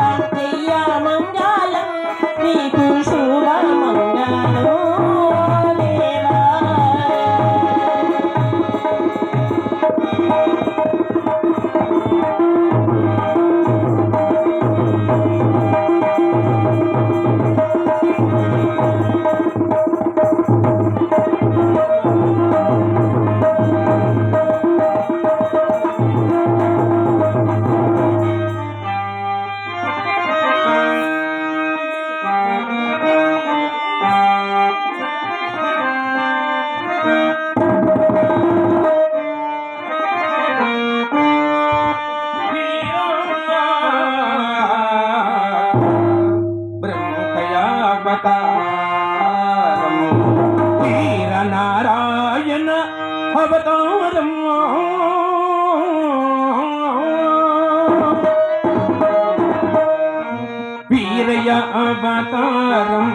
Bhaktiya Ma அவதாரம்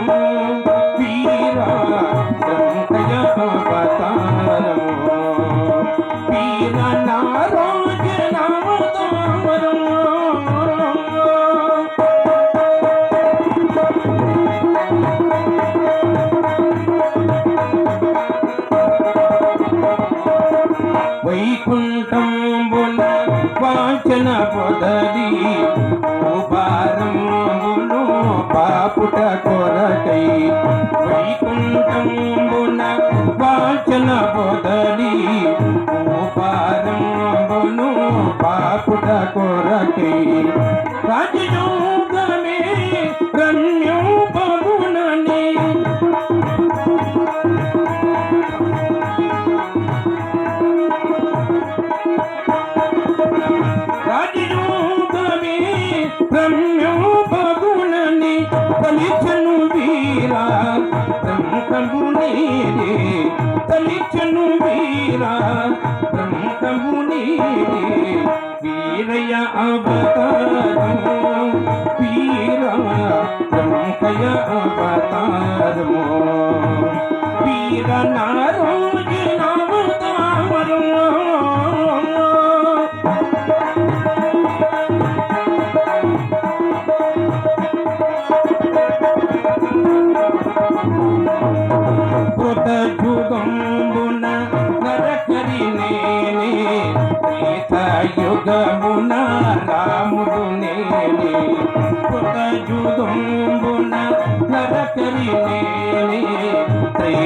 రాజయోగమే రమ్యోపమునని. రాజయోగమే రమ్యోపగుణని కలిచను వీరా బ్రహ్మగుణీరే వీరా பங்குனி வீரய அவதாரம் வீரம லங்கய அவதாரமோ வீரனாரோ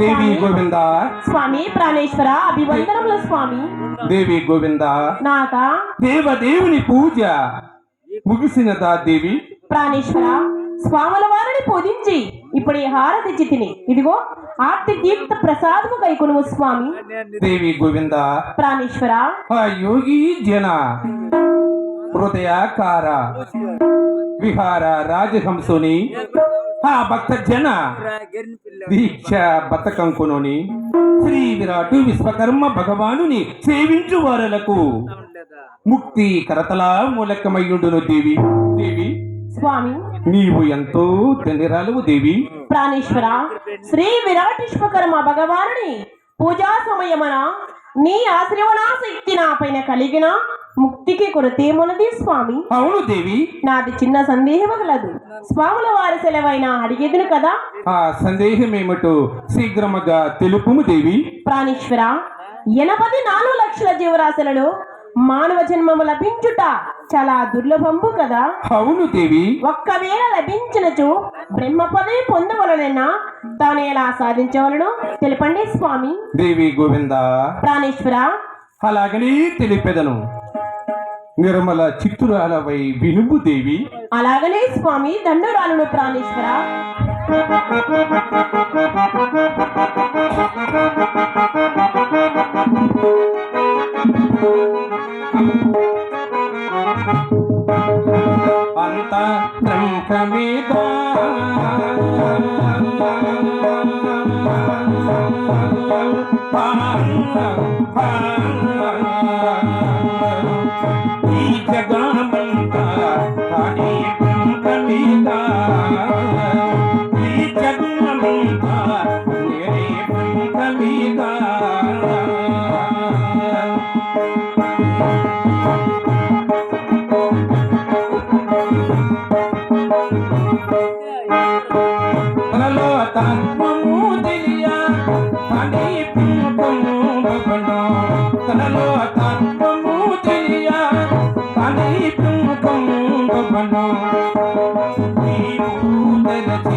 దేవి గోవింద. స్వామి ప్రాణేశ్వర అభివందనములు స్వామి. దేవి గోవింద. నాక దేవదేవుని పూజ. ముగిసినదా దేవి? ప్రాణేశ్వర స్వాముల వారిని పూజించి ఇప్పుడు ఈ హారతి చితిని ఇదిగో ఆర్తి తీర్థ ప్రసాదము కైకొనుము స్వామి. దేవి గోవింద. ప్రాణేశ్వర. యోగి జన. హృదయాకార. విహార రాజహంసుని. భక్త జన దీక్ష బతకంకునుని శ్రీ విరాటు విశ్వకర్మ భగవానుని సేవించు వారలకు. ముక్తి కరతలా మూలకమయ్యుండును దేవి. దేవి స్వామి నీవు ఎంతో ధన్యరాలవు దేవి. ప్రాణేశ్వర శ్రీ విరాటిష్మకర్మ భగవానుని పూజా సమయమన నీ ఆశీర్వనాశక్తి నా పైన కలిగిన ముక్తికి కొరతేమున్నది స్వామి. అవును దేవి. నాది చిన్న సందేహం కలదు స్వాముల వారి సెలవైన అడిగేదిను కదా? ఆ సందేహం ఏమిటో శీఘ్రముగా తెలుపు దేవి. ప్రాణేశ్వర ఎనభై నాలుగు లక్షల జీవరాశులలో మానవ జన్మము లభించుట చాలా దుర్లభంబు కదా? అవును దేవి. ఒక్కవేళ లభించినచు బ్రహ్మ పదవి పొందవలనైనా తాను ఎలా సాధించవలను? తెలపండి స్వామి. దేవి గోవింద. ప్రాణేశ్వర. అలాగనే తెలిపేదను. నిర్మల చిత్తురాలవై వినుము దేవి. అలాగనే స్వామి దండరాలను ప్రాణేశ్వర. అంత సంకమిత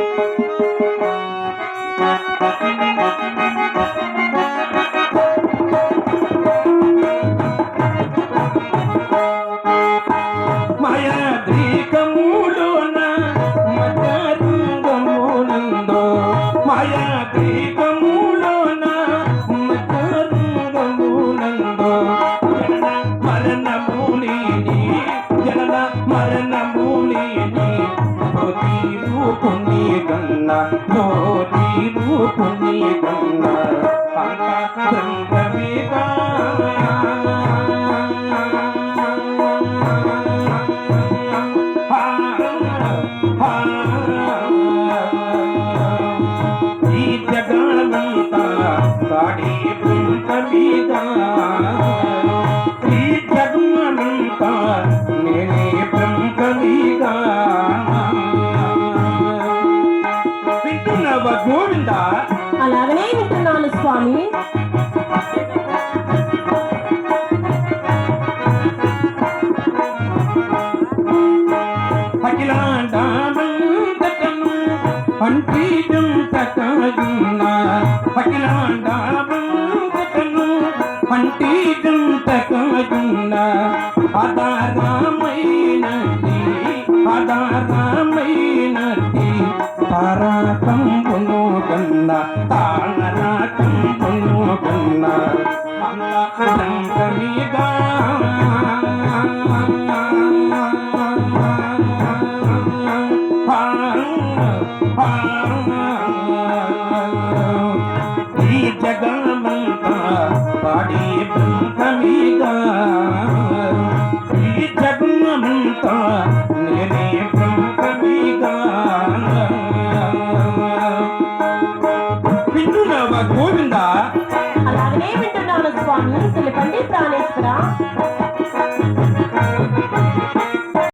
you. స్వామి பண்டிதம் தக்காதுன்னா பகிலாண்டாமன் Thank స్వామి సులపండి ప్రాణేశ్వర.